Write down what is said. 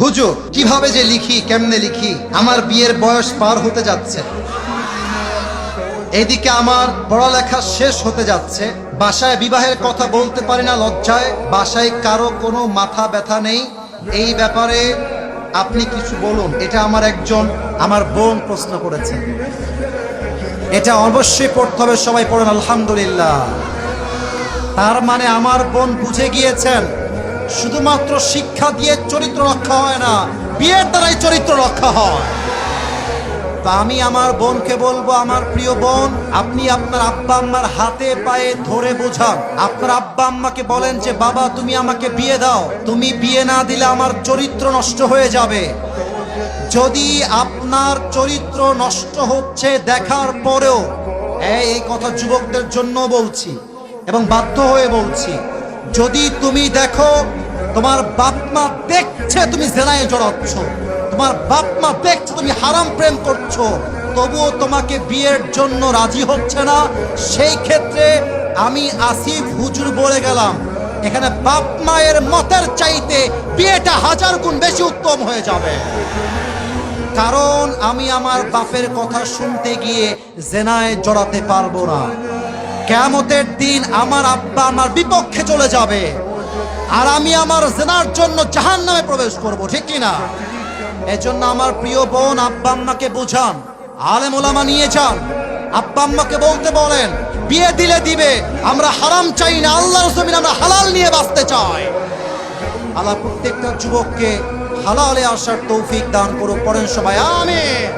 হুজুর, কীভাবে যে লিখি, কেমনে লিখি? আমার বিয়ের বয়স পার হতে যাচ্ছে। এদিকে আমার পড়ালেখা শেষ হতে যাচ্ছে। বাসায় বিবাহের কথা বলতে পারি না লজ্জায়। বাসায় কারও কোনো মাথা ব্যথা নেই। এই ব্যাপারে আপনি কিছু বলুন। এটা আমার একজন, আমার বোন প্রশ্ন করেছে। এটা অবশ্যই পড়তে হবে, সবাই পড়েন, আলহামদুলিল্লাহ। তার মানে আমার বোন বুঝে গিয়েছেন। শুধুমাত্র শিক্ষা দিয়ে চরিত্র রক্ষা হয় না, বিয়ের দ্বারাই চরিত্র রক্ষা হয়। তা আমি আমার বোনকে বলব, আমার প্রিয় বোন, আপনি আপনার আব্বা আম্মার হাতে পায়ে ধরে বোঝান। আপনার আব্বা আম্মাকে বলেন যে, বাবা, তুমি আমাকে বিয়ে দাও। তুমি বিয়ে না দিলে আমার চরিত্র নষ্ট হয়ে যাবে। যদি আপনার চরিত্র নষ্ট হচ্ছে দেখার পরেও, এই এই কথা যুবকদের জন্য বলছি এবং বাধ্য হয়ে বলছি যদি তুমি দেখো, তোমার বাপ মা দেখছে তুমি জেনায় জড়াচ্ছ, তোমার বাপ মা দেখছে তুমি হারাম প্রেম করছ, তবুও তোমাকে বিয়ের জন্য রাজি হচ্ছে না। সেই ক্ষেত্রে আমি আসিফ হুজুর বলে গেলাম, এখানে বাপ মায়ের মতের চাইতে বিয়েটা হাজার গুণ বেশি উত্তম হয়ে যাবে। কারণ আমি আমার বাপের কথা শুনতে গিয়ে জেনায় জড়াতে পারব না। কেমতের দিন আমার আব্বা আমার বিপক্ষে চলে যাবে। আর আমি আমার জেনার জন্য জাহান নামে প্রবেশ করব, ঠিক কিনা এজন্য আমার প্রিয় বোন আব্বা আম্মাকে বুঝান, আলেম ওলামা নিয়ে যান। আব্বা আম্মাকে বলতে বলেন, বিয়ে দিলে দিবে, আমরা হারাম চাই না, আল্লাহর জমিন আমরা হালাল নিয়ে বাঁচতে চাই। আল্লাহ প্রত্যেকটা যুবককে হালালে আসার তৌফিক দান করুক, পড়েন সবাই, আমিন।